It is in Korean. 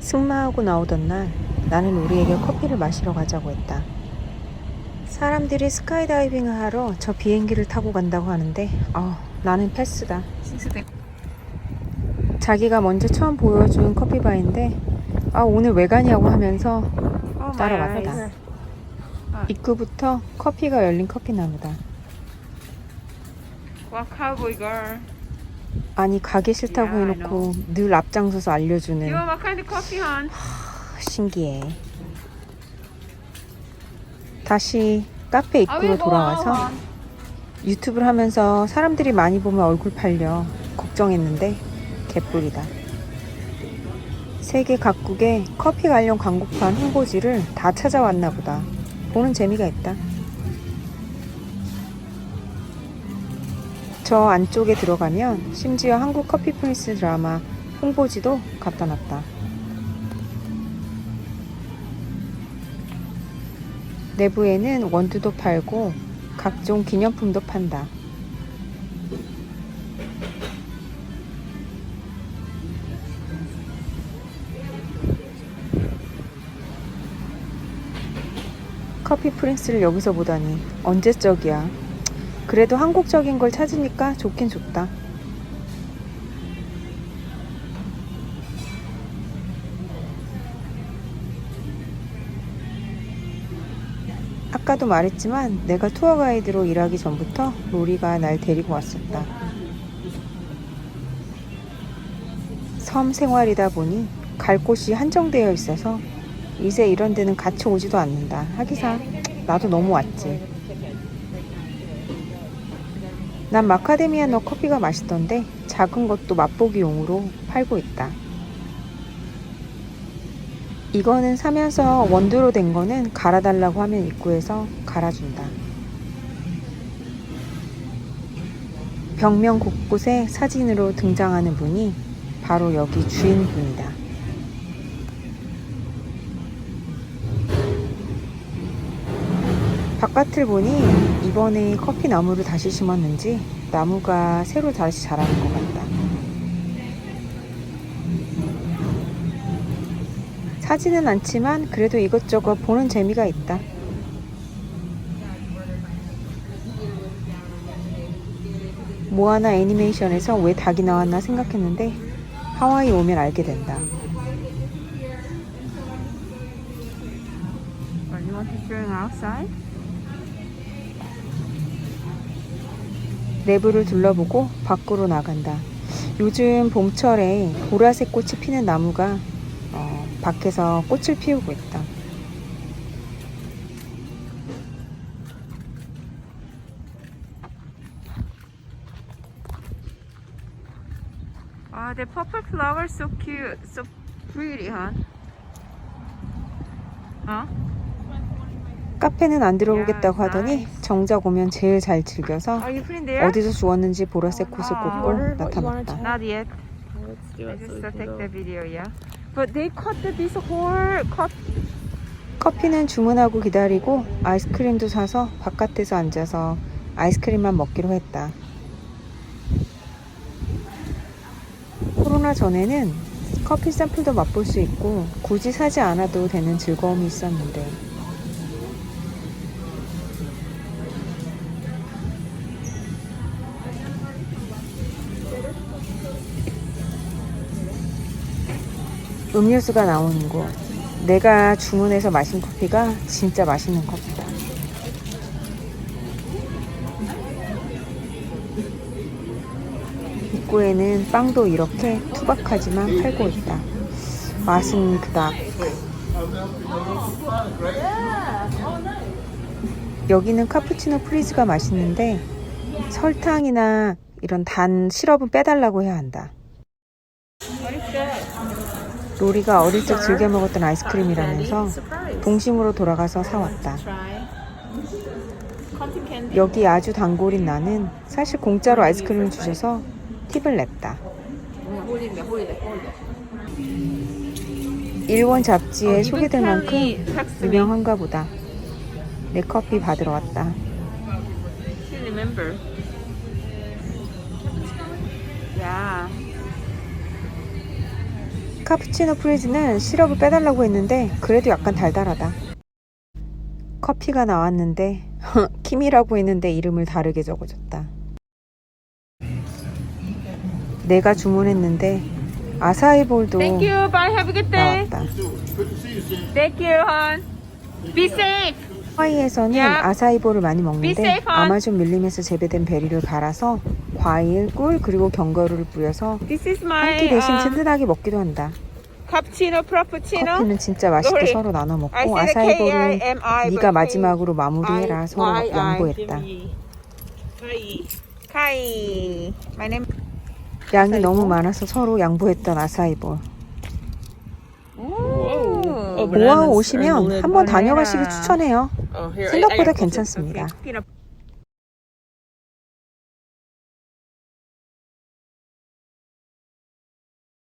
승마하고 나오던 날 나는 우리에게 커피를 마시러 가자고 했다. 사람들이 스카이다이빙을 하러 저 비행기를 타고 간다고 하는데 어, 나는 패스다. 자기가 먼저 처음 보여준 커피바인데 아 오늘 왜 가냐고 하면서 따라왔다. 입구부터 커피가 열린 커피나무다. 와 cowboy girl. 아니 가기 싫다고 Yeah, I 해놓고 늘 앞장서서 알려주는 You want what kind of coffee, hon? 신기해. 다시 카페 입구로 돌아와서 유튜브를 하면서 사람들이 많이 보면 얼굴 팔려 걱정했는데 개뿔이다. 세계 각국의 커피 관련 광고판 홍보지를 다 찾아왔나 보다. 보는 재미가 있다. 저 안쪽에 들어가면 심지어 한국 커피 프린스 드라마 홍보지도 갖다 놨다. 내부에는 원두도 팔고 각종 기념품도 판다. 커피 프린스를 여기서 보다니 언제적이야. 그래도 한국적인 걸 찾으니까 좋긴 좋다. 아까도 말했지만 내가 투어 가이드로 일하기 전부터 로리가 날 데리고 왔었다. 섬 생활이다 보니 갈 곳이 한정되어 있어서 이제 이런 데는 같이 오지도 않는다. 하기사 나도 너무 왔지. 난 마카데미아 너 커피가 맛있던데 작은 것도 맛보기용으로 팔고 있다. 이거는 사면서 원두로 된 거는 갈아달라고 하면 입구에서 갈아준다. 벽면 곳곳에 사진으로 등장하는 분이 바로 여기 주인분이다. 바깥을 보니 이번에 커피 나무를 다시 심었는지 나무가 새로 다시 자라는 것 같다. 사지는 않지만 그래도 이것저것 보는 재미가 있다. 모아나 애니메이션에서 왜 닭이 나왔나 생각했는데 하와이 오면 알게 된다. 내부를 둘러보고 밖으로 나간다. 요즘 봄철에 보라색 꽃이 피는 나무가 어, 밖에서 꽃을 피우고 있다. Oh, the purple flower so cute, so pretty. Huh? 카페는 안 들어오겠다고 야, 하더니. 정작 오면 제일 잘 즐겨서? 어디서 주웠는지 보라색 꽃을 아. 꽂고 나타났다. 커피는 주문하고 기다리고 아이스크림도 사서 바깥에서 앉아서 아이스크림만 먹기로 했다. 코로나 전에는 커피 샘플도 맛볼 수 있고 굳이 사지 않아도 되는 즐거움이 있었는데 음료수가 나오는 곳 내가 주문해서 마신 커피가 진짜 맛있는 커피다. 입구에는 빵도 이렇게 투박하지만 팔고 있다. 맛은 그닥. 여기는 카푸치노 프리즈가 맛있는데 설탕이나 이런 단 시럽은 빼달라고 해야 한다. 로리가 어릴 적 즐겨 먹었던 아이스크림이라면서 동심으로 돌아가서 사왔다. 여기 아주 단골인 나는 사실 공짜로 아이스크림을 주셔서 팁을 냈다. 일본 잡지에 소개될 만큼 유명한가 보다. 내 커피 받으러 왔다. Yeah. 카푸치노 프리즈는 시럽을 빼달라고 했는데 그래도 약간 달달하다. 커피가 나왔는데 킴이라고 했는데 이름을 다르게 적어줬다. 내가 주문했는데 아사이볼도 Thank you. Bye. Have a good day. 나왔다. Thank you, hon. Be safe. 하와이에서는 Yeah. 아사이볼을 많이 먹는데. 아마존 밀림에서 재배된 베리를 갈아서 과일, 꿀 그리고 견과류를 뿌려서 한 끼 대신 um, 든든하게 먹기도 한다. cappuccino frappuccino. 커피는 진짜 맛있게 Glory. 서로 나눠 먹고 I K-I-M-I, 네가 마지막으로 마무리해라 서로 I-Y-I, 양보했다. Kai. My name. 양이 너무 많아서 서로 양보했던 아사이볼. Ooh. 오아우 오시면 한번 다녀가시기 추천해요. Oh, here. I- I 생각보다. 괜찮습니다.